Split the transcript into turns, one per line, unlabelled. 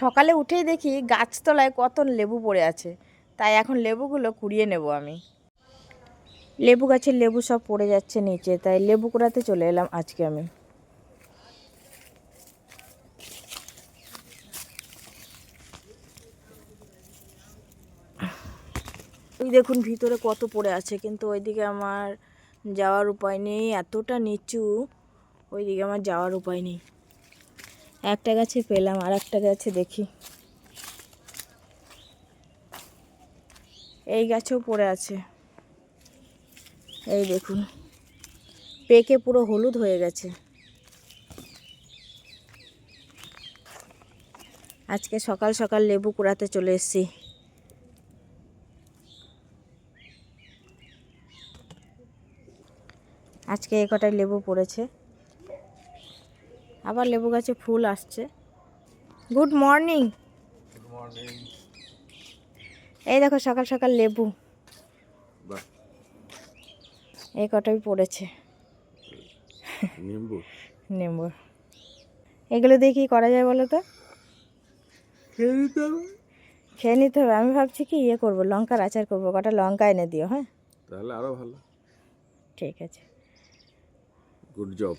সকালে উঠেই দেখি গাছতলায় কত লেবু পড়ে আছে। তাই এখন লেবুগুলো কুড়িয়ে নেব আমি। লেবু গাছের লেবু সব পড়ে যাচ্ছে নিচে, তাই লেবু কুড়াতে চলে এলাম আজকে আমি। ওই দেখুন ভিতরে কত পড়ে আছে, কিন্তু ওইদিকে আমার যাওয়ার উপায় নেই, এতটা নিচু, ওইদিকে আমার যাওয়ার উপায় নেই। একটা গাছে পেলাম আর একটা গাছে দেখি। এই গাছেও পড়ে আছে। এই দেখুন, পেকে পুরো হলুদ হয়ে গেছে। আজকে সকাল সকাল লেবু কুড়াতে চলে এসেছি। আজকে এ কটায় লেবু পড়েছে? আবার লেবু গাছে ফুল আসছে। Good morning. এই দেখো সকাল সকাল লেবু। এই কটাই পড়েছে।
নিম্বু।
এগুলো দিয়ে কি করা যায় বলো তো?
খেয়ে নিতে হবে।
আমি ভাবছি কি ইয়ে করব লঙ্কার আচার করব কটা লঙ্কা এনে দিও হ্যাঁ?
তাহলে আরও ভালো।
ঠিক আছে।
Good job